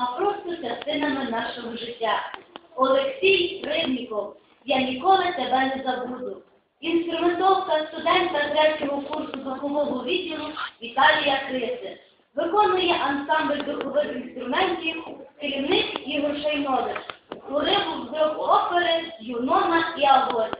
а просто частинами нашого життя. Олексій Рибніков, я ніколи тебе не забуду. Інструментовка студентка третього курсу духового відділу Віталія Криси. Виконує ансамбль духових інструментів керівник Ігор Шейнович. Уривок з двох опери Юнона і Авось.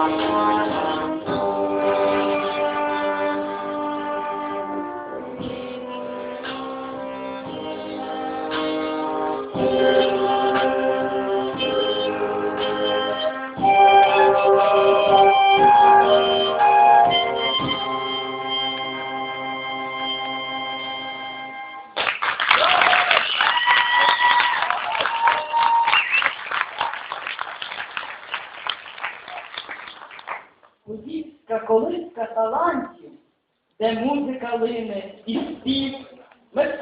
Thank you. Подільська колись талантів, де музика лине і спів,